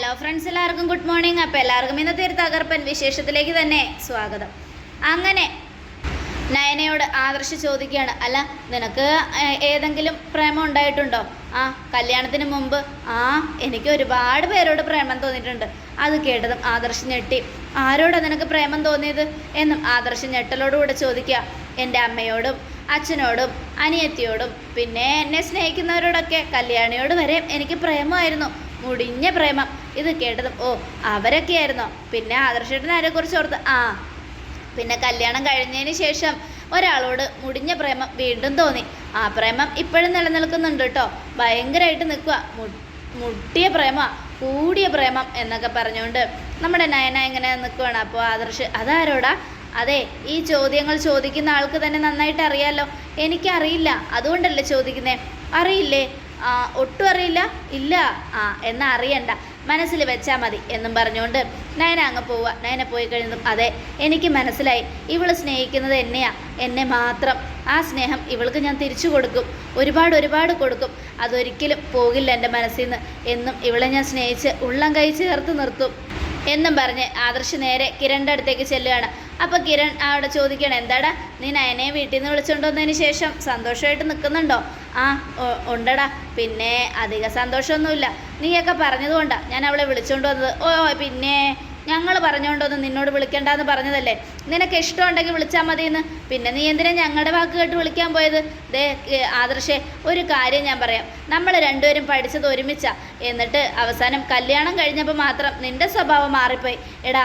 Hello friends എല്ലാവർക്കും good morning അപ്പോൾ എല്ലാവർക്കും ഇന്നത്തെ ഒരു തകർപ്പൻ വിശേഷത്തിലേക്ക് തന്നെ സ്വാഗതം. അങ്ങനെ നയനയോട് ആദർശ് ചോദിക്കുകയാണ് അല്ല നിനക്ക് ഏതെങ്കിലും പ്രേമം ഉണ്ടായിട്ടുണ്ടോ? ആ കല്യാണത്തിന് മുമ്പ് ആ എനിക്ക് ഒരുപാട് പേരോട് പ്രേമം തോന്നിയിട്ടുണ്ട്. അത് കേട്ടതും ആദർശ് ഞെട്ടി. ആരോടാ നിനക്ക് പ്രേമം തോന്നിയത്? എന്നും ആദർശ് ഞെട്ടലോടുകൂടെ ചോദിക്കുക. എന്റെ അമ്മയോടും അച്ഛനോടും അനിയത്തിയോടും പിന്നെ എന്നെ സ്നേഹിക്കുന്നവരോടൊക്കെ കല്യാണിയോട് വരെ എനിക്ക് പ്രേമമായിരുന്നു മുടിഞ്ഞ പ്രേമം. ഇത് കേട്ടതും ഓ അവരൊക്കെയായിരുന്നോ. പിന്നെ ആദർശേട്ടൻ ആരെക്കുറിച്ച് ഓർത്ത് ആ പിന്നെ കല്യാണം കഴിഞ്ഞതിന് ശേഷം ഒരാളോട് മുടിഞ്ഞ പ്രേമം വീണ്ടും തോന്നി. ആ പ്രേമം ഇപ്പോഴും നിലനിൽക്കുന്നുണ്ട് കേട്ടോ ഭയങ്കരമായിട്ട് നിൽക്കുക മുട്ടിയ പ്രേമ കൂടിയ പ്രേമം എന്നൊക്കെ പറഞ്ഞുകൊണ്ട് നമ്മുടെ നയന ഇങ്ങനെ നിൽക്കുവാണ്. അപ്പോൾ ആദർശ് അതാരോടാ? അതെ ഈ ചോദ്യങ്ങൾ ചോദിക്കുന്ന ആൾക്ക് തന്നെ നന്നായിട്ട് അറിയാലോ. എനിക്കറിയില്ല. അതുകൊണ്ടല്ലേ ചോദിക്കുന്നേ? അറിയില്ലേ? ഒട്ടും അറിയില്ല. ഇല്ല. ആ എന്നാ അറിയണ്ട. മനസ്സിൽ വെച്ചാൽ മതി എന്നും പറഞ്ഞുകൊണ്ട് നയന അങ്ങ് പോവുക. നയന പോയി കഴിഞ്ഞതും അതെ എനിക്ക് മനസ്സിലായി. ഇവൾ സ്നേഹിക്കുന്നത് എന്നെയാ. എന്നെ മാത്രം. ആ സ്നേഹം ഇവൾക്ക് ഞാൻ തിരിച്ചു കൊടുക്കും. ഒരുപാട് ഒരുപാട് കൊടുക്കും. അതൊരിക്കലും പോകില്ല എന്റെ മനസ്സിൽ നിന്ന് എന്നും ഇവളെ ഞാൻ സ്നേഹിച്ച് ഉള്ളം കൈ ചേർത്ത് നിർത്തും. എന്നും പറഞ്ഞ് ആദർശ് നേരെ കിരണിന്റെ അടുത്തേക്ക് ചെല്ലുകയാണ്. അപ്പോൾ കിരൺ അവിടെ ചോദിക്കണം എന്താടാ നീ നയനെ വീട്ടിൽ നിന്ന് വിളിച്ചുകൊണ്ട് വന്നതിന് ശേഷം സന്തോഷമായിട്ട് നിൽക്കുന്നുണ്ടോ ആ ഉണ്ടടാ പിന്നെ അധിക സന്തോഷമൊന്നുമില്ല. നീയൊക്കെ പറഞ്ഞതുകൊണ്ടാണ് ഞാൻ അവളെ വിളിച്ചുകൊണ്ട് വന്നത് ഓ പിന്നെ ഞങ്ങൾ പറഞ്ഞുകൊണ്ടൊന്ന് നിന്നോട് വിളിക്കണ്ടെന്ന് പറഞ്ഞതല്ലേ? നിനക്ക് ഇഷ്ടമുണ്ടെങ്കിൽ വിളിച്ചാൽ മതിയെന്ന്. പിന്നെ നീ എന്തിനാ ഞങ്ങളുടെ വാക്ക് കേട്ട് വിളിക്കാൻ പോയത്? ദേ ആദർശേ ഒരു കാര്യം ഞാൻ പറയാം. നമ്മൾ രണ്ടുപേരും പഠിച്ചത് ഒരുമിച്ചാ. എന്നിട്ട് അവസാനം കല്യാണം കഴിഞ്ഞപ്പോൾ മാത്രം നിന്റെ സ്വഭാവം മാറിപ്പോയി. എടാ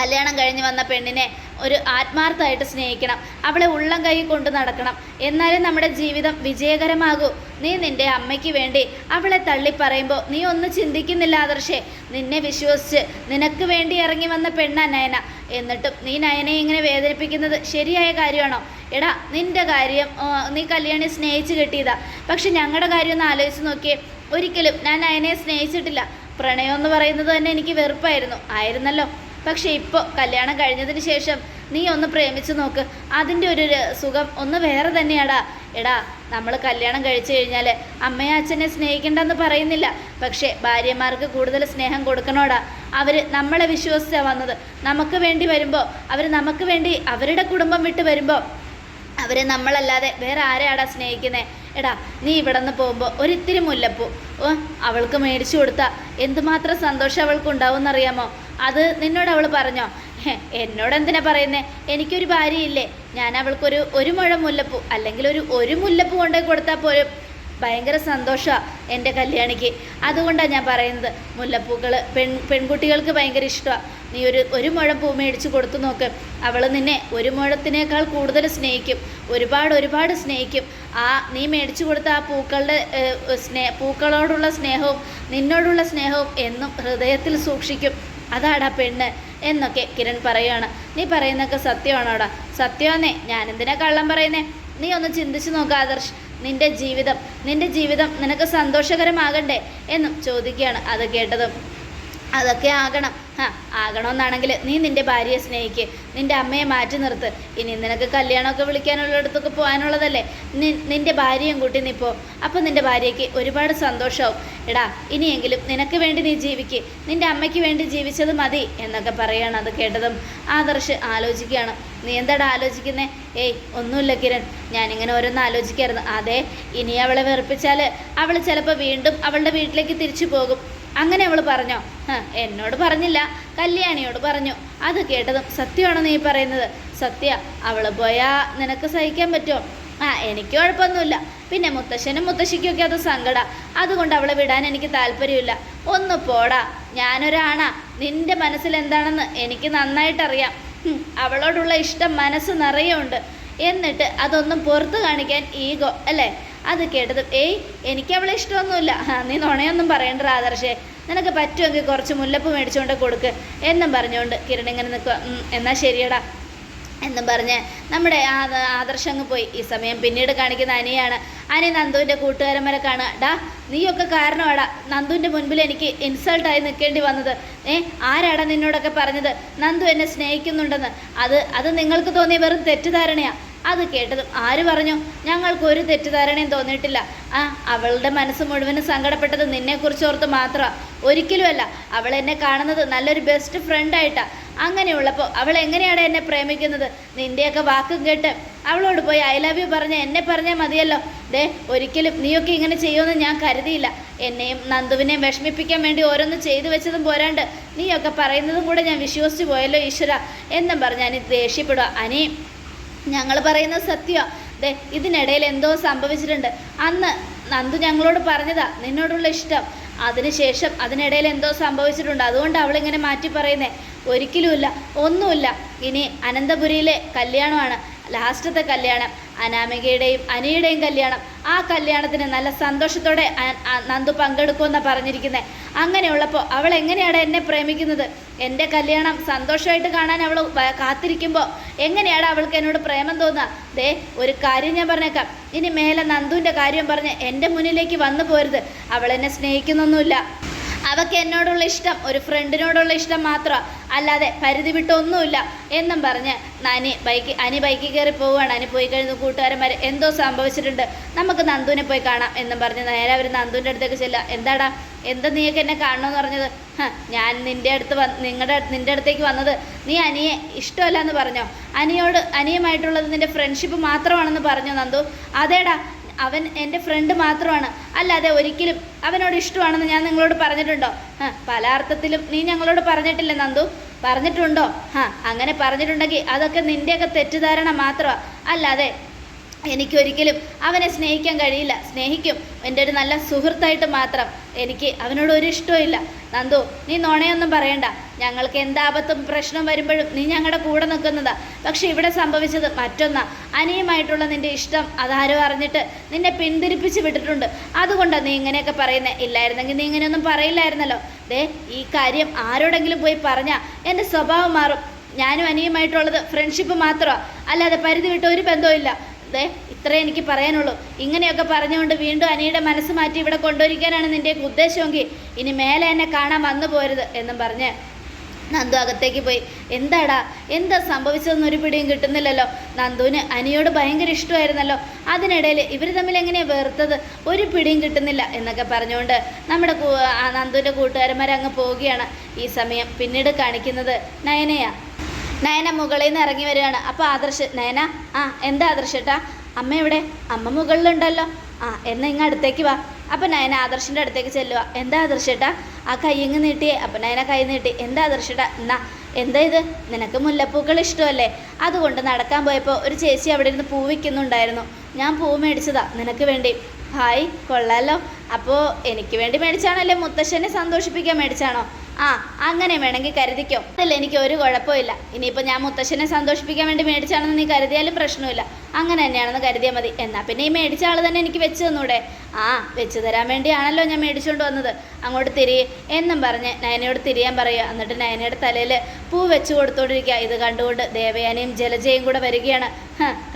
കല്യാണം കഴിഞ്ഞ് വന്ന പെണ്ണിനെ ഒരു ആത്മാർത്ഥമായിട്ട് സ്നേഹിക്കണം. അവളെ ഉള്ളം കൈ കൊണ്ട് നടക്കണം. എന്നാലും നമ്മുടെ ജീവിതം വിജയകരമാകൂ. നീ നിന്റെ അമ്മയ്ക്ക് വേണ്ടി അവളെ തള്ളിപ്പറയുമ്പോൾ നീ ഒന്നും ചിന്തിക്കുന്നില്ല ആദർശേ. നിന്നെ വിശ്വസിച്ച് നിനക്ക് വേണ്ടി ഇറങ്ങി വന്ന പെണ്ണാ നയന. എന്നിട്ടും നീ നയനയെ ഇങ്ങനെ വേദനിപ്പിക്കുന്നത് ശരിയായ കാര്യമാണോ? എടാ നിന്റെ കാര്യം നീ കല്യാണി സ്നേഹിച്ച് കിട്ടിയതാ. പക്ഷെ ഞങ്ങളുടെ കാര്യം ഒന്ന് ആലോചിച്ച് നോക്കിയേ. ഒരിക്കലും ഞാൻ നയനയെ സ്നേഹിച്ചിട്ടില്ല. പ്രണയം എന്ന് പറയുന്നത് തന്നെ എനിക്ക് വെറുപ്പായിരുന്നു. ആയിരുന്നല്ലോ. പക്ഷെ ഇപ്പോൾ കല്യാണം കഴിഞ്ഞതിന് ശേഷം നീ ഒന്ന് പ്രേമിച്ച് നോക്ക്. അതിന്റെ ഒരു സുഖം ഒന്ന് വേറെ തന്നെയാടാ. എടാ നമ്മൾ കല്യാണം കഴിച്ചു കഴിഞ്ഞാൽ അമ്മയെ അച്ഛനെ സ്നേഹിക്കണ്ടെന്ന് പറയുന്നില്ല. പക്ഷേ ഭാര്യമാർക്ക് കൂടുതൽ സ്നേഹം കൊടുക്കണോടാ. അവർ നമ്മളെ വിശ്വസിച്ചാണ് വന്നത്. നമുക്ക് വേണ്ടി വരുമ്പോൾ അവർ നമുക്ക് വേണ്ടി അവരുടെ കുടുംബം വിട്ട് വരുമ്പോൾ അവരെ നമ്മളല്ലാതെ വേറെ ആരെയാടാ സ്നേഹിക്കുന്നത് എടാ നീ ഇവിടെ നിന്ന് പോകുമ്പോൾ ഒരിത്തിരി മുല്ലപ്പൂ. അവൾക്ക് മേടിച്ചു കൊടുത്താൽ എന്തുമാത്രം സന്തോഷം അവൾക്ക് ഉണ്ടാവും ഉണ്ടാവുമെന്നറിയാമോ അത് നിന്നോട് അവൾ പറഞ്ഞോ? എന്നോട് എന്തിനാ പറയുന്നേ? എനിക്കൊരു ഭാര്യയില്ലേ. ഞാൻ അവൾക്കൊരു ഒരു മുഴം മുല്ലപ്പൂ അല്ലെങ്കിൽ ഒരു ഒരു മുല്ലപ്പൂ കൊണ്ടുപോയി കൊടുത്താൽ പോലും ഭയങ്കര സന്തോഷമാണ് എന്റെ കല്യാണിക്ക്. അതുകൊണ്ടാണ് ഞാൻ പറയുന്നത് മുല്ലപ്പൂക്കൾ പെൺ പെൺകുട്ടികൾക്ക് ഭയങ്കര ഇഷ്ടമാണ് നീ ഒരു ഒരു മുഴം പൂ മേടിച്ച് കൊടുത്തു നോക്ക്. അവൾ നിന്നെ ഒരു മുഴത്തിനേക്കാൾ കൂടുതൽ സ്നേഹിക്കും. ഒരുപാട് ഒരുപാട് സ്നേഹിക്കും. ആ നീ മേടിച്ചു കൊടുത്ത ആ പൂക്കളുടെ സ്നേഹ സ്നേ പൂക്കളോടുള്ള സ്നേഹവും നിന്നോടുള്ള സ്നേഹവും എന്നും ഹൃദയത്തിൽ സൂക്ഷിക്കും. അതാടാ പെണ്ണ് എന്നൊക്കെ കിരൺ പറയുകയാണ് നീ പറയുന്നൊക്കെ സത്യമാണോടാ? സത്യമാന്നേ. ഞാനെന്തിനാ കള്ളം പറയുന്നേ? നീ ഒന്ന് ചിന്തിച്ചു നോക്ക് ആദർശ്. നിന്റെ ജീവിതം നിന്റെ ജീവിതം നിനക്ക് സന്തോഷകരമാകണ്ടേ എന്നും ചോദിക്കുകയാണ്. അത് കേട്ടതും അതൊക്കെ ആകണം. ആ ആകണമെന്നാണെങ്കിൽ നീ നിന്റെ ഭാര്യയെ സ്നേഹിക്ക്. നിന്റെ അമ്മയെ മാറ്റി നിർത്ത്. ഇനി നിനക്ക് കല്യാണമൊക്കെ വിളിക്കാനുള്ളിടത്തൊക്കെ പോകാനുള്ളതല്ലേ? നി ഭാര്യയും കൂട്ടി നീ പോ. അപ്പോൾ നിന്റെ ഭാര്യയ്ക്ക് ഒരുപാട് സന്തോഷമാവും എടാ ഇനിയെങ്കിലും നിനക്ക് വേണ്ടി നീ ജീവിക്ക്. നിന്റെ അമ്മയ്ക്ക് വേണ്ടി ജീവിച്ചത് മതി എന്നൊക്കെ പറയാണ് അത് കേട്ടതും ആദർശ് ആലോചിക്കുകയാണ്. നീ എന്താടാ ആലോചിക്കുന്നേ? ഏയ് ഒന്നുമില്ല കിരൺ. ഞാനിങ്ങനെ ഓരോന്ന് ആലോചിക്കായിരുന്നു. അതെ ഇനി അവളെ വെറുപ്പിച്ചാൽ അവൾ ചിലപ്പോൾ വീണ്ടും അവളുടെ വീട്ടിലേക്ക് തിരിച്ചു പോകും. അങ്ങനെ അവൾ പറഞ്ഞോ എന്നോട് പറഞ്ഞില്ല കല്യാണിയോട് പറഞ്ഞു. അത് കേട്ടതും സത്യമാണോ നീ പറയുന്നത്? സത്യ അവൾ പോയാ നിനക്ക് സഹിക്കാൻ പറ്റുമോ? ആ എനിക്ക് കുഴപ്പമൊന്നുമില്ല. പിന്നെ മുത്തശ്ശനും മുത്തശ്ശിക്കൊക്കെ അത് സങ്കട. അതുകൊണ്ട് അവളെ വിടാൻ എനിക്ക് താല്പര്യമില്ല. ഒന്ന് പോടാ. ഞാനൊരാണാ. നിന്റെ മനസ്സിൽ എന്താണെന്ന് എനിക്ക് നന്നായിട്ടറിയാം. അവളോടുള്ള ഇഷ്ടം മനസ്സ് നിറയെ ഉണ്ട് എന്നിട്ട് അതൊന്നും പുറത്ത് കാണിക്കാൻ ഈഗോ അല്ലേ? അത് കേട്ടത് ഏയ് എനിക്ക് അവളെ ഇഷ്ടമൊന്നുമില്ല നീ നുണയൊന്നും പറയണ്ട ആദർശേ നിനക്ക് പറ്റുമെങ്കിൽ കുറച്ച് മുല്ലപ്പ് മേടിച്ചുകൊണ്ട് കൊടുക്ക്. എന്നും പറഞ്ഞുകൊണ്ട് കിരൺ ഇങ്ങനെ നിൽക്കുക എന്നാൽ എന്നാ ശരിയടാ. എന്നും പറഞ്ഞ് നമ്മുടെ ആദർശം അങ്ങ് പോയി. ഈ സമയം പിന്നീട് കാണിക്കുന്ന അനിയാണ്. അനി നന്ദുവിന്റെ കൂട്ടുകാരന്മാരെ കാണുക. ഡാ നീയൊക്കെ കാരണമാടാ നന്ദുവിന്റെ മുൻപിൽ എനിക്ക് ഇൻസൾട്ടായി നിൽക്കേണ്ടി വന്നത്. ഏ ആരാടാ നിന്നോടൊക്കെ പറഞ്ഞത്? നന്ദു എന്നെ സ്നേഹിക്കുന്നുണ്ടെന്ന്. അത് അത് നിങ്ങൾക്ക് തോന്നിയ വെറും തെറ്റിദ്ധാരണയാ. അത് കേട്ടതും ആര് പറഞ്ഞു? ഞങ്ങൾക്ക് ഒരു തെറ്റിദ്ധാരണയും തോന്നിയിട്ടില്ല. ആ അവളുടെ മനസ്സ് മുഴുവനും സങ്കടപ്പെട്ടത് നിന്നെക്കുറിച്ച് ഓർത്ത് മാത്രമാണ് ഒരിക്കലുമല്ല അവൾ എന്നെ കാണുന്നത് നല്ലൊരു ബെസ്റ്റ് ഫ്രണ്ടായിട്ടാണ് അങ്ങനെയുള്ളപ്പോൾ അവൾ എങ്ങനെയാണ് എന്നെ പ്രേമിക്കുന്നത്? നിന്റെയൊക്കെ വാക്കും കേട്ട് അവളോട് പോയി ഐ ലവ് യു പറഞ്ഞ് എന്നെ പറഞ്ഞാൽ മതിയല്ലോ. ദേ ഒരിക്കലും നീയൊക്കെ ഇങ്ങനെ ചെയ്യുമെന്ന് ഞാൻ കരുതിയില്ല. എന്നെയും നന്ദുവിനെയും വിഷമിപ്പിക്കാൻ വേണ്ടി ഓരോന്ന് ചെയ്തു വെച്ചതും പോരാണ്ട് നീയൊക്കെ പറയുന്നതും കൂടെ ഞാൻ വിശ്വസിച്ച് പോയല്ലോ ഈശ്വര. എന്നും പറഞ്ഞ് അനി ദേഷ്യപ്പെടുക അനി ഞങ്ങൾ പറയുന്ന സത്യമാണ് ദേ ഇതിനിടയിൽ എന്തോ സംഭവിച്ചിട്ടുണ്ട്. അന്ന് നന്ദു ഞങ്ങളോട് പറഞ്ഞതാ നിന്നോടുള്ള ഇഷ്ടം. അതിനുശേഷം അതിനിടയിൽ എന്തോ സംഭവിച്ചിട്ടുണ്ട്. അതുകൊണ്ട് അവളിങ്ങനെ മാറ്റി പറയുന്നേ. ഒരിക്കലുമില്ല ഒന്നുമില്ല. ഇനി അനന്തപുരിയിലെ കല്യാണമാണ്. ലാസ്റ്റത്തെ കല്യാണം അനാമികയുടെയും അനിയുടെയും കല്യാണം. ആ കല്യാണത്തിന് നല്ല സന്തോഷത്തോടെ നന്ദു പങ്കെടുക്കുമെന്നാണ് പറഞ്ഞിരിക്കുന്നത് അങ്ങനെയുള്ളപ്പോൾ അവൾ എങ്ങനെയാണ് എന്നെ പ്രേമിക്കുന്നത്? എന്റെ കല്യാണം സന്തോഷമായിട്ട് കാണാൻ അവൾ കാത്തിരിക്കുമ്പോൾ എങ്ങനെയാണ് അവൾക്ക് എന്നോട് പ്രേമം തോന്നുക ദേ ഒരു കാര്യം ഞാൻ പറഞ്ഞേക്കാം. ഇനി മേലെ നന്ദുവിന്റെ കാര്യം പറഞ്ഞ് എന്റെ മുന്നിലേക്ക് വന്നു പോരുത്. അവൾ എന്നെ സ്നേഹിക്കുന്നൊന്നുമില്ല. അവൾക്ക് എന്നോടുള്ള ഇഷ്ടം ഒരു ഫ്രണ്ടിനോടുള്ള ഇഷ്ടം മാത്രം. അല്ലാതെ പരിധി വിട്ടൊന്നുമില്ല എന്നും പറഞ്ഞ് നനി ബൈക്ക് അനി ബൈക്കിൽ കയറി പോവുകയാണ്. അനി പോയി കഴിഞ്ഞ് കൂട്ടുകാരന്മാർ എന്തോ സംഭവിച്ചിട്ടുണ്ട്. നമുക്ക് നന്ദുവിനെ പോയി കാണാം എന്നും പറഞ്ഞ് നേരെ അവർ നന്ദുവിന്റെ അടുത്തേക്ക് ചെല്ലുക. എന്താടാ എന്താ നീയൊക്കെ എന്നെ കാണണമെന്ന് പറഞ്ഞത്? ഞാൻ നിന്റെ അടുത്ത് വന്ന് നിങ്ങളുടെ നിന്റെ അടുത്തേക്ക് വന്നത് നീ അനിയെ ഇഷ്ടമല്ല എന്ന് പറഞ്ഞോ? അനിയോട് അനിയുമായിട്ടുള്ളത് നിന്റെ ഫ്രണ്ട്ഷിപ്പ് മാത്രമാണെന്ന് പറഞ്ഞു നന്ദു? അതേടാ അവൻ എന്റെ ഫ്രണ്ട് മാത്രമാണ്. അല്ലാതെ ഒരിക്കലും അവനോട് ഇഷ്ടമാണെന്ന് ഞാൻ നിങ്ങളോട് പറഞ്ഞിട്ടുണ്ടോ? പല അർത്ഥത്തിലും നീ ഞങ്ങളോട് പറഞ്ഞിട്ടില്ല നന്ദു. പറഞ്ഞിട്ടുണ്ടോ? ആ അങ്ങനെ പറഞ്ഞിട്ടുണ്ടെങ്കിൽ അതൊക്കെ നിന്റെയൊക്കെ തെറ്റിദ്ധാരണ മാത്രമാണ് അല്ലാതെ എനിക്കൊരിക്കലും അവനെ സ്നേഹിക്കാൻ കഴിയില്ല. സ്നേഹിക്കും. എന്റെ ഒരു നല്ല സുഹൃത്തായിട്ട് മാത്രം എനിക്ക് അവനോട് ഒരു ഇഷ്ടവും ഇല്ല. നന്ദു നീ നുണയൊന്നും പറയണ്ട. ഞങ്ങൾക്ക് എന്താപത്തും പ്രശ്നം വരുമ്പോഴും നീ ഞങ്ങളുടെ കൂടെ നിൽക്കുന്നതാ. പക്ഷേ ഇവിടെ സംഭവിച്ചത് മറ്റൊന്നാ. അനിയുമായിട്ടുള്ള നിന്റെ ഇഷ്ടം അതാരോ അറിഞ്ഞിട്ട് നിന്നെ പിന്തിരിപ്പിച്ച് വിട്ടിട്ടുണ്ട്. അതുകൊണ്ടാണ് നീ ഇങ്ങനെയൊക്കെ പറയുന്നത് ഇല്ലായിരുന്നെങ്കിൽ നീ ഇങ്ങനെയൊന്നും പറയില്ലായിരുന്നല്ലോ. ദേ ഈ കാര്യം ആരോടെങ്കിലും പോയി പറഞ്ഞാൽ എന്റെ സ്വഭാവം മാറും. ഞാനും അനിയുമായിട്ടുള്ളത് ഫ്രണ്ട്ഷിപ്പ് മാത്രമാണ് അല്ലാതെ പരിധി വിട്ട ഒരു ബന്ധവും ദേ ഇത്രേ എനിക്ക് പറയാനുള്ളൂ. ഇങ്ങനെയൊക്കെ പറഞ്ഞുകൊണ്ട് വീണ്ടും അനിയുടെ മനസ്സ് മാറ്റി ഇവിടെ കൊണ്ടുവരിക്കാനാണ് നിന്റെ ഉദ്ദേശമെങ്കിൽ ഇനി മേലെ എന്നെ കാണാൻ വന്നു പോരുത് എന്നും പറഞ്ഞ് നന്ദു അകത്തേക്ക് പോയി. എന്താടാ? എന്താ സംഭവിച്ചതെന്ന് ഒരു പിടിയും കിട്ടുന്നില്ലല്ലോ. നന്ദുവിന് അനിയോട് ഭയങ്കര ഇഷ്ടമായിരുന്നല്ലോ. അതിനിടയിൽ ഇവർ തമ്മിൽ എങ്ങനെയാണ് വേർത്തത് ഒരു പിടിയും കിട്ടുന്നില്ല എന്നൊക്കെ പറഞ്ഞുകൊണ്ട് നമ്മുടെ നന്ദുവിന്റെ കൂട്ടുകാരന്മാർ അങ്ങ് പോവുകയാണ്. ഈ സമയം പിന്നീട് കാണിക്കുന്നത് നയനയാ. നയന മുകളിൽ നിന്ന് ഇറങ്ങി വരികയാണ്. അപ്പോൾ ആദർശ് നയന ആ എന്താ ആദർശേട്ടാ അമ്മ എവിടെ? അമ്മ മുകളിലുണ്ടല്ലോ. ആ എന്നാ ഇങ്ങ അടുത്തേക്ക് വാ. അപ്പം നയന ആദർശിന്റെ അടുത്തേക്ക് ചെല്ലുക എന്താ ആദർശേട്ടാ ആ കയ്യങ്ങ് നീട്ടിയേ അപ്പം നയന കൈ നീട്ടി. എന്താ ആദർശേട്ടാ എന്നാ എന്താ ഇത്? നിനക്ക് മുല്ലപ്പൂക്കൾ ഇഷ്ടമല്ലേ? അതുകൊണ്ട് നടക്കാൻ പോയപ്പോൾ ഒരു ചേച്ചി അവിടെ ഇരുന്ന് പൂ വിൽക്കുന്നുണ്ടായിരുന്നു. ഞാൻ പൂ മേടിച്ചതാ. നിനക്ക് വേണ്ടി. ഹായ് കൊള്ളാലോ. അപ്പോൾ എനിക്ക് വേണ്ടി മേടിച്ചാണല്ലേ മുത്തശ്ശനെ സന്തോഷിപ്പിക്കാൻ മേടിച്ചാണോ? ആ അങ്ങനെ വേണമെങ്കിൽ കരുതിക്കോ. അതല്ല എനിക്ക് ഒരു കുഴപ്പമില്ല. ഇനിയിപ്പോൾ ഞാൻ മുത്തശ്ശനെ സന്തോഷിപ്പിക്കാൻ വേണ്ടി മേടിച്ചാണെന്ന് നീ കരുതിയാലും പ്രശ്നമില്ല. അങ്ങനെ തന്നെയാണെന്ന് കരുതിയാൽ മതി. എന്നാൽ പിന്നെ ഈ മേടിച്ച ആൾ തന്നെ എനിക്ക് വെച്ച് തന്നൂടെ? ആ വെച്ച് തരാൻ വേണ്ടിയാണല്ലോ ഞാൻ മേടിച്ചുകൊണ്ട് വന്നത്. അങ്ങോട്ട് തിരിയെ എന്നും പറഞ്ഞ് നയനയോട് തിരിയാൻ പറയുക. എന്നിട്ട് നയനയുടെ തലയിൽ പൂ വെച്ച് കൊടുത്തോണ്ടിരിക്കുക. ഇത് കണ്ടുകൊണ്ട് ദേവയാനിയും ജലജയും കൂടെ വരികയാണ്.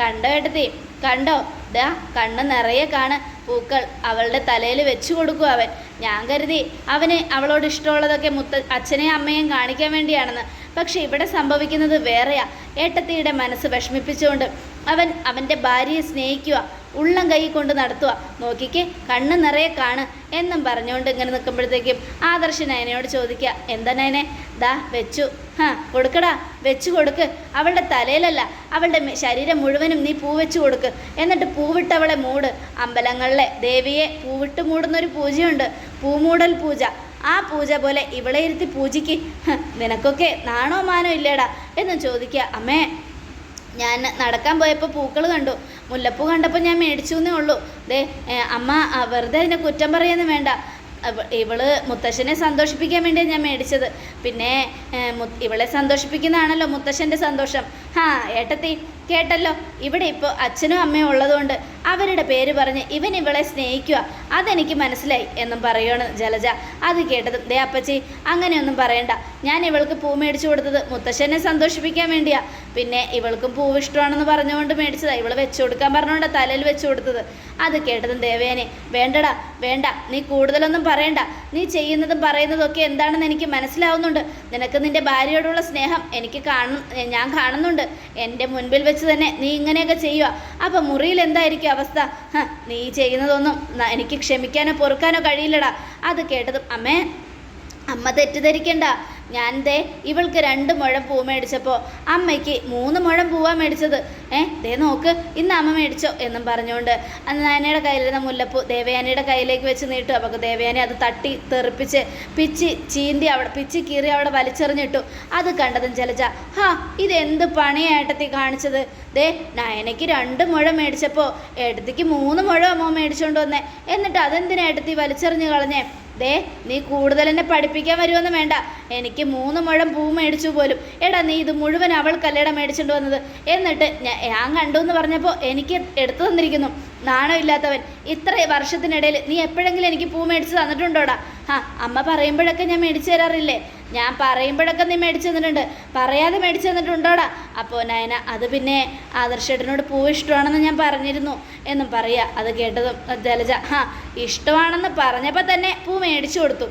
കണ്ടോ ഏട്ടത്തി? കണ്ടോ? ദാ കണ്ണ് നിറയെ കാണ്. പൂക്കൾ അവളുടെ തലയിൽ വെച്ചു കൊടുക്കും അവൻ. ഞാൻ കരുതി അവന് അവളോട് ഇഷ്ടമുള്ളതൊക്കെ മുത്ത അച്ഛനെയും അമ്മയും കാണിക്കാൻ വേണ്ടിയാണെന്ന്. പക്ഷെ ഇവിടെ സംഭവിക്കുന്നത് വേറെയാ. ഏട്ടത്തിയുടെ മനസ്സ് വിഷമിപ്പിച്ചുകൊണ്ട് അവൻ അവന്റെ ഭാര്യയെ സ്നേഹിക്കുക ഉള്ളം കൈ കൊണ്ട് നടത്തുക നോക്കിക്കേ കണ്ണ് നിറയെ കാണ് എന്നും പറഞ്ഞുകൊണ്ട് ഇങ്ങനെ നിൽക്കുമ്പോഴത്തേക്കും ആദർശ നയനയോട് ചോദിക്കുക എന്താ നയനെ? ദാ വെച്ചു. ഹാ കൊടുക്കടാ വെച്ചു കൊടുക്ക്. അവളുടെ തലയിലല്ല അവളുടെ ശരീരം മുഴുവനും നീ പൂ വെച്ചു കൊടുക്ക്. എന്നിട്ട് പൂവിട്ട് അവളെ മൂട്. അമ്പലങ്ങളിലെ ദേവിയെ പൂവിട്ട് മൂടുന്നൊരു പൂജയുണ്ട്. പൂമൂടൽ പൂജ. ആ പൂജ പോലെ ഇവളെ ഇരുത്തി പൂജിക്ക്. നിനക്കൊക്കെ നാണോ മാനോ ഇല്ലേടാ? എന്ന് ചോദിക്കുക അമ്മേ ഞാൻ നടക്കാൻ പോയപ്പോൾ പൂക്കൾ കണ്ടു. മുല്ലപ്പൂ കണ്ടപ്പോൾ ഞാൻ മേടിച്ചു എന്നേ ഉള്ളൂ. ദേ അമ്മ വെറുതെ അതിനെ കുറ്റം പറയുന്നു വേണ്ട. ഇവൾ മുത്തശ്ശനെ സന്തോഷിപ്പിക്കാൻ വേണ്ടിയാണ് ഞാൻ മേടിച്ചത്. പിന്നെ ഇവളെ സന്തോഷിപ്പിക്കുന്നതാണല്ലോ മുത്തശ്ശന്റെ സന്തോഷം. ഹാ ഏട്ടത്തി കേട്ടല്ലോ. ഇവിടെ ഇപ്പോൾ അച്ഛനും അമ്മയും ഉള്ളതുകൊണ്ട് അവരുടെ പേര് പറഞ്ഞ് ഇവൻ ഇവളെ സ്നേഹിക്കുക. അതെനിക്ക് മനസ്സിലായി എന്നും പറയുകയാണ് ജലജ. അത് കേട്ടതും ദേ അപ്പച്ചി അങ്ങനെയൊന്നും പറയണ്ട. ഞാൻ ഇവൾക്ക് പൂ മേടിച്ചു കൊടുത്തത് മുത്തശ്ശനെ സന്തോഷിപ്പിക്കാൻ വേണ്ടിയാ. പിന്നെ ഇവൾക്കും പൂവ് ഇഷ്ടമാണെന്ന് പറഞ്ഞുകൊണ്ട് മേടിച്ചതാ. ഇവൾ വെച്ചു കൊടുക്കാൻ പറഞ്ഞുകൊണ്ട് തലയിൽ വെച്ചു കൊടുത്തത്. അത് കേട്ടതും ദേവേനെ വേണ്ടടാ വേണ്ട. നീ കൂടുതലൊന്നും പറയണ്ട. നീ ചെയ്യുന്നതും പറയുന്നതും ഒക്കെ എന്താണെന്ന് എനിക്ക് മനസ്സിലാവുന്നുണ്ട്. നിനക്ക് നിന്റെ ഭാര്യയോടുള്ള സ്നേഹം എനിക്ക് കാണും ഞാൻ കാണുന്നുണ്ട്. എന്റെ മുൻപിൽ വെച്ച് തന്നെ നീ ഇങ്ങനെയൊക്കെ ചെയ്യുക അപ്പം മുറിയിൽ എന്തായിരിക്കും? അവസ്ഥ. നീ ചെയ്യുന്നതൊന്നും എനിക്ക് ക്ഷമിക്കാനോ പൊറുക്കാനോ കഴിയില്ലടാ. അത് കേട്ടതും അമ്മേ അമ്മ തെറ്റിദ്ധരിക്കണ്ട. ഞാൻ ദേ ഇവൾക്ക് രണ്ട് മുഴം പൂ മേടിച്ചപ്പോൾ അമ്മയ്ക്ക് മൂന്ന് മുഴം പൂവാ മേടിച്ചത്. ഏ ദേ നോക്ക് ഇന്ന് അമ്മ മേടിച്ചോ എന്നും പറഞ്ഞുകൊണ്ട് അന്ന് നാനയുടെ കയ്യിലിരുന്ന മുല്ലപ്പൂ ദേവയാനിയുടെ കയ്യിലേക്ക് വെച്ച് നീട്ടു. അപ്പോൾ ദേവയാനി അത് തട്ടി തെറിപ്പിച്ച് പിച്ചി ചീന്തി അവിടെ പിച്ചി കീറി അവിടെ വലിച്ചെറിഞ്ഞിട്ടു. അത് കണ്ടതും ജലജ ഹാ ഇതെന്ത് പണിയേട്ടത്തി കാണിച്ചത്? ദേ നയനയ്ക്ക് രണ്ട് മുഴം മേടിച്ചപ്പോൾ ഏട്ടത്തിക്ക് മൂന്ന് മുഴം അമ്മ മേടിച്ചുകൊണ്ട് വന്നേ. എന്നിട്ട് അതെന്തിനാ ഏട്ടത്തി വലിച്ചെറിഞ്ഞ് കളഞ്ഞേ? ദേ നീ കൂടുതൽ എന്നെ പഠിപ്പിക്കാൻ വരുമെന്ന് വേണ്ട. എനിക്ക് മൂന്ന് മുഴം പൂ മേടിച്ചു പോലും. എടാ നീ ഇത് മുഴുവൻ അവൾക്കല്ലേട മേടിച്ചിട്ട് വന്നത്. എന്നിട്ട് ഞാൻ കണ്ടു എന്ന് പറഞ്ഞപ്പോൾ എനിക്ക് എടുത്തു തന്നിരിക്കുന്നു. നാണമില്ലാത്തവൻ ഇത്ര വർഷത്തിനിടയിൽ നീ എപ്പോഴെങ്കിലും എനിക്ക് പൂ മേടിച്ച് തന്നിട്ടുണ്ടോടാ? ആ അമ്മ പറയുമ്പോഴൊക്കെ ഞാൻ മേടിച്ചു തരാറില്ലേ? ഞാൻ പറയുമ്പോഴൊക്കെ നീ മേടിച്ചു തന്നിട്ടുണ്ട്. പറയാതെ മേടിച്ചു തന്നിട്ടുണ്ടോടാ? അപ്പോൾ നയന അത് പിന്നെ ആദർശേട്ടനോട് പൂ ഇഷ്ടമാണെന്ന് ഞാൻ പറഞ്ഞിരുന്നു എന്നും പറയുക അത് കേട്ടതും ജലജ ഹാ ഇഷ്ടമാണെന്ന് പറഞ്ഞപ്പോൾ തന്നെ പൂ മേടിച്ചു കൊടുത്തു.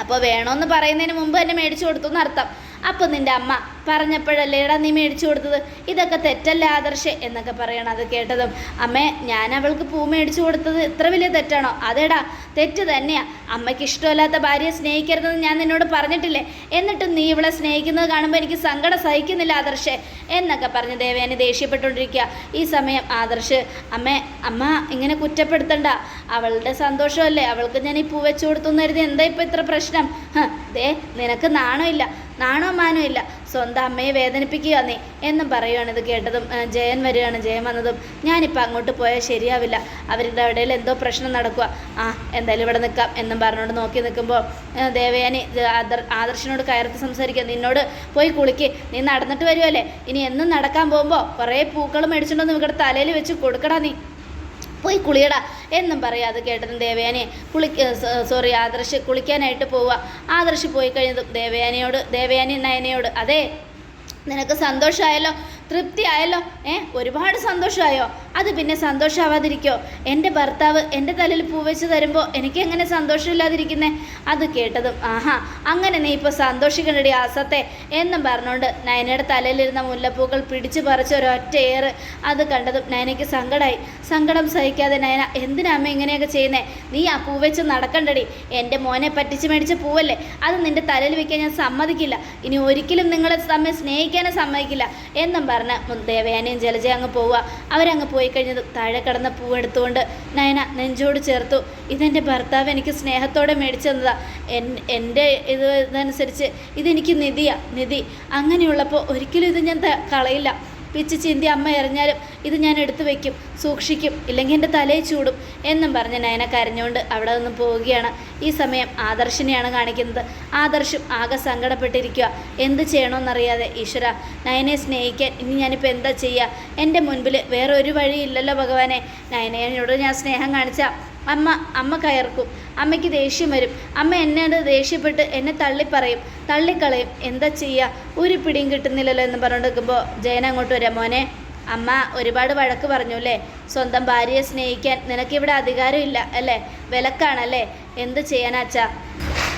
അപ്പോൾ വേണമെന്ന് പറയുന്നതിന് മുമ്പ് തന്നെ മേടിച്ചു കൊടുത്തു എന്നർത്ഥം. അപ്പോൾ നിന്റെ അമ്മ പറഞ്ഞപ്പോഴല്ലേടാ നീ മേടിച്ചു കൊടുത്തത്? ഇതൊക്കെ തെറ്റല്ല ആദർശ്? എന്നൊക്കെ പറയണം അത് കേട്ടതും. അമ്മേ ഞാൻ അവൾക്ക് പൂ മേടിച്ചു കൊടുത്തത് ഇത്ര വലിയ തെറ്റാണോ? അതേടാ തെറ്റ് തന്നെയാ. അമ്മയ്ക്ക് ഇഷ്ടമല്ലാത്ത ഭാര്യയെ സ്നേഹിക്കരുതെന്ന് ഞാൻ നിന്നോട് പറഞ്ഞിട്ടില്ലേ? എന്നിട്ടും നീ ഇവളെ സ്നേഹിക്കുന്നത് കാണുമ്പോൾ എനിക്ക് സങ്കടം സഹിക്കുന്നില്ല ആദർശ് എന്നൊക്കെ പറഞ്ഞ് ദേവയാനി ദേഷ്യപ്പെട്ടുകൊണ്ടിരിക്കുക. ഈ സമയം ആദർശ് അമ്മേ അമ്മ ഇങ്ങനെ കുറ്റപ്പെടുത്തണ്ട. അവളുടെ സന്തോഷമല്ലേ? അവൾക്ക് ഞാൻ ഈ പൂ വെച്ചു കൊടുത്തു എന്ന് എന്താ ഇപ്പം ഇത്ര പ്രശ്നം? ദേ നിനക്ക് നാണമില്ല. നാണോ മാനോ ഇല്ല. സ്വന്തം അമ്മയെ വേദനിപ്പിക്കുക നീ എന്നും പറയുകയാണ് ഇത് കേട്ടതും ജയൻ വരികയാണ്. ജയൻ വന്നതും ഞാനിപ്പോൾ അങ്ങോട്ട് പോയാൽ ശരിയാവില്ല. അവരുടെ ഇടയിൽ എന്തോ പ്രശ്നം നടക്കുക. ആ എന്തായാലും ഇവിടെ നിൽക്കാം എന്നും പറഞ്ഞുകൊണ്ട് നോക്കി നിൽക്കുമ്പോൾ ദേവയാനി ആദർശനോട് കയർത്ത് സംസാരിക്കുക. നിന്നോട് പോയി കുളിക്ക്. നീ നടന്നിട്ട് വരുമല്ലേ ഇനി എന്നും നടക്കാൻ പോകുമ്പോൾ കുറേ പൂക്കൾ മേടിച്ചിട്ടുണ്ടെന്ന് ഇവിടെ തലയിൽ വെച്ച് കൊടുക്കടാ നീ. പോയി കുളിയടാ എന്നും പറയാതെ കേട്ടതും ദേവയാനെ കുളി സോറി ആദർശ് കുളിക്കാനായിട്ട് പോവുക. ആദർശ് പോയി കഴിഞ്ഞതും ദേവയാനിയോട് ദേവയാനി നയനയോട്. അതെ നിനക്ക് സന്തോഷമായല്ലോ. തൃപ്തി ആയല്ലോ ഏ ഒരുപാട് സന്തോഷമായോ? അത് പിന്നെ സന്തോഷമാവാതിരിക്കോ എന്റെ ഭർത്താവ് എന്റെ തലയിൽ പൂവെച്ച് തരുമ്പോൾ എനിക്ക് എങ്ങനെ സന്തോഷമില്ലാതിരിക്കുന്നേ? അത് കേട്ടതും ആഹാ അങ്ങനെ നീ ഇപ്പോൾ സന്തോഷിക്കണ്ടടി ആസത്തെ എന്നും പറഞ്ഞുകൊണ്ട് നയനയുടെ തലയിലിരുന്ന മുല്ലപ്പൂക്കൾ പിടിച്ചു പറിച്ച ഒരൊറ്റ ഏറ് അത് കണ്ടതും നയനയ്ക്ക് സങ്കടമായി സങ്കടം സഹിക്കാതെ നയന എന്തിനാ അമ്മ ഇങ്ങനെയൊക്കെ ചെയ്യുന്നേ? നീ ആ പൂവെച്ച് നടക്കണ്ടടി. എന്റെ മോനെ പറ്റിച്ച് മേടിച്ച പൂവല്ലേ? അത് നിന്റെ തലയിൽ വെക്കാൻ ഞാൻ സമ്മതിക്കില്ല. ഇനി ഒരിക്കലും നിങ്ങളെ തമ്മിൽ സ്നേഹിക്കാനും സമ്മതിക്കില്ല. എന്നും മു- ദേവയാനിയും ജലജ അങ്ങ് പോവുക. അവരങ്ങ് പോയി കഴിഞ്ഞത് താഴെ കിടന്ന പൂവെടുത്തുകൊണ്ട് നയന നെഞ്ചോട് ചേർത്തു. ഇതെന്റെ ഭർത്താവ് എനിക്ക് സ്നേഹത്തോടെ മേടിച്ചു തന്നതാ. എൻ- എന്റെ ഇത് ഇതനുസരിച്ച് ഇതെനിക്ക് നിധിയാ നിധി. അങ്ങനെയുള്ളപ്പോൾ ഒരിക്കലും ഇത് ഞാൻ കളയില്ല. പിച്ച് ചിന്തി അമ്മ എറിഞ്ഞാലും ഇത് ഞാൻ എടുത്തു വെക്കും സൂക്ഷിക്കും ഇല്ലെങ്കിൽ എന്റെ തലയിൽ ചൂടും എന്നും പറഞ്ഞ് നയന കരഞ്ഞുകൊണ്ട് അവിടെ നിന്ന് പോവുകയാണ്. ഈ സമയം ആദർശിനെയാണ് കാണിക്കുന്നത്. ആദർശും ആകെ സങ്കടപ്പെട്ടിരിക്കുക എന്ത് ചെയ്യണമെന്നറിയാതെ ഈശ്വര നയനെ സ്നേഹിക്കാൻ ഇനി ഞാനിപ്പോൾ എന്താ ചെയ്യുക എന്റെ മുൻപിൽ വേറെ ഒരു വഴിയില്ലല്ലോ ഭഗവാനെ. നയനയോട് ഞാൻ സ്നേഹം കാണിച്ച അമ്മ അമ്മ കയർക്കും. അമ്മയ്ക്ക് ദേഷ്യം വരും. അമ്മ എന്നോട് ദേഷ്യപ്പെട്ട് എന്നെ തള്ളിപ്പറയും. തള്ളിക്കളയും. എന്താ ചെയ്യുക ഒരു പിടിയും കിട്ടുന്നില്ലല്ലോ എന്ന് പറഞ്ഞുകൊണ്ട് നിൽക്കുമ്പോൾ ജയൻ അങ്ങോട്ട് വരാം. മോനെ അമ്മ ഒരുപാട് വഴക്ക് പറഞ്ഞു അല്ലേ? സ്വന്തം ഭാര്യയെ സ്നേഹിക്കാൻ നിനക്കിവിടെ അധികാരമില്ല അല്ലേ? വിലക്കാണല്ലേ? എന്ത് ചെയ്യാനാച്ചാ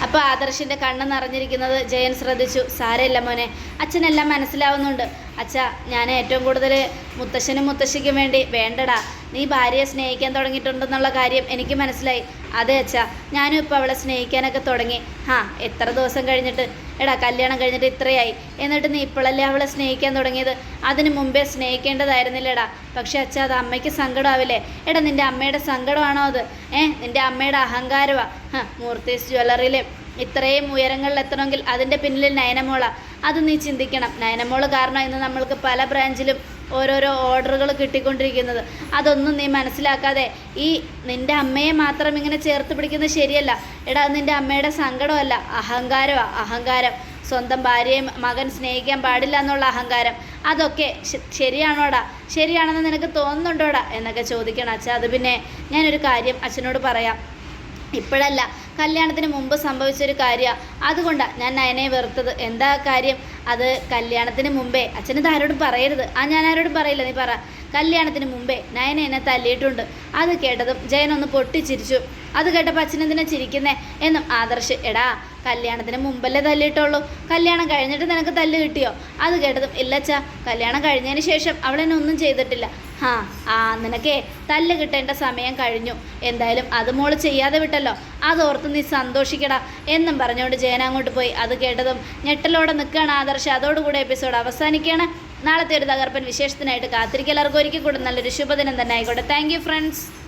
അപ്പോൾ ആദർശിന്റെ കണ്ണ് നിറഞ്ഞിരിക്കുന്നത് ജയൻ ശ്രദ്ധിച്ചു. സാരമില്ല മോനെ. അച്ഛനെല്ലാം മനസ്സിലാവുന്നുണ്ട്. അച്ഛാ ഞാൻ ഏറ്റവും കൂടുതൽ മുത്തശ്ശനും മുത്തശ്ശിക്കും വേണ്ടി വേണ്ടടാ. നീ ഭാര്യയെ സ്നേഹിക്കാൻ തുടങ്ങിയിട്ടുണ്ടെന്നുള്ള കാര്യം എനിക്ക് മനസ്സിലായി. അതെ അച്ഛാ ഞാനും ഇപ്പോൾ അവളെ സ്നേഹിക്കാനൊക്കെ തുടങ്ങി. ഹാ എത്ര ദിവസം കഴിഞ്ഞിട്ട്? എടാ കല്യാണം കഴിഞ്ഞിട്ട് ഇത്രയായി. എന്നിട്ട് നീ ഇപ്പോഴല്ലേ അവളെ സ്നേഹിക്കാൻ തുടങ്ങിയത്? അതിന് മുമ്പേ സ്നേഹിക്കേണ്ടതായിരുന്നില്ലടാ. പക്ഷേ അച്ഛാ അത് അമ്മയ്ക്ക് സങ്കടമാവില്ലേ? എടാ നിന്റെ അമ്മയുടെ സങ്കടമാണോ അത്? ഏ നിന്റെ അമ്മയുടെ അഹങ്കാരമാ. ഹ, മൂർത്തീസ് ജ്വല്ലറിയിൽ ഇത്രയും ഉയരങ്ങളിൽ എത്തണമെങ്കിൽ അതിന്റെ പിന്നിൽ നയനമോള. അത് നീ ചിന്തിക്കണം. നയനമോൾ കാരണം ഇന്ന് നമ്മൾക്ക് പല ബ്രാഞ്ചിലും ഓരോരോ ഓർഡറുകൾ കിട്ടിക്കൊണ്ടിരിക്കുന്നത്. അതൊന്നും നീ മനസ്സിലാക്കാതെ ഈ നിന്റെ അമ്മയെ മാത്രം ഇങ്ങനെ ചേർത്ത് പിടിക്കുന്നത് ശരിയല്ല. എടാ നിന്റെ അമ്മയുടെ സങ്കടമല്ല. അഹങ്കാരമാണ് അഹങ്കാരം. സ്വന്തം ഭാര്യയെ മകൻ സ്നേഹിക്കാൻ പാടില്ല എന്നുള്ള അഹങ്കാരം. അതൊക്കെ ശരിയാണോടാ? ശരിയാണെന്ന് നിനക്ക് തോന്നുന്നുണ്ടോടാ? എന്നൊക്കെ ചോദിക്കണം അച്ഛാ. അത് പിന്നെ ഞാനൊരു കാര്യം അച്ഛനോട് പറയാം. ഇപ്പോഴല്ല കല്യാണത്തിന് മുമ്പ് സംഭവിച്ചൊരു കാര്യമാണ് അതുകൊണ്ടാണ് ഞാൻ നയനെ വെറുത്തത്. എന്താ കാര്യം? അത് കല്യാണത്തിന് മുമ്പേ. അച്ഛനത് ആരോടും പറയരുത്. ആ ഞാൻ ആരോടും പറയില്ല നീ പറ. കല്യാണത്തിന് മുമ്പേ നയന എന്നെ തല്ലിയിട്ടുണ്ട്. അത് കേട്ടതും ജയനൊന്ന് പൊട്ടിച്ചിരിച്ചു. അത് കേട്ടപ്പോൾ അച്ഛനെന്തിനാ ചിരിക്കുന്നേ? എന്നും ആദർശ് എടാ കല്യാണത്തിന് മുമ്പല്ലേ തല്ലിയിട്ടുള്ളൂ? കല്യാണം കഴിഞ്ഞിട്ട് നിനക്ക് തല്ല് കിട്ടിയോ? അത് കേട്ടതും ഇല്ലച്ചാ കല്യാണം കഴിഞ്ഞതിന് ശേഷം അവളെന്നെ ഒന്നും ചെയ്തിട്ടില്ല. ഹാ ആ നിനക്കേ തല്ല് കിട്ടേണ്ട സമയം കഴിഞ്ഞു. എന്തായാലും അത് മോൾ ചെയ്യാതെ വിട്ടല്ലോ. അതോർത്ത് നീ സന്തോഷിക്കടാ എന്നും പറഞ്ഞുകൊണ്ട് ജയൻ അങ്ങോട്ട് പോയി. അത് കേട്ടതും ഞെട്ടലോടെ നിൽക്കുകയാണ് ആദർശ. അതോടുകൂടെ എപ്പിസോഡ് അവസാനിക്കുകയാണ് നാളത്തെ ഒരു തകർപ്പൻ വിശേഷത്തിനായിട്ട് കാത്തിരിക്കൽ. എല്ലാവർക്കും ഒരിക്കൽ കൂടെ നല്ലൊരു ശുഭദിനം തന്നെ ആയിക്കോട്ടെ. Thank friends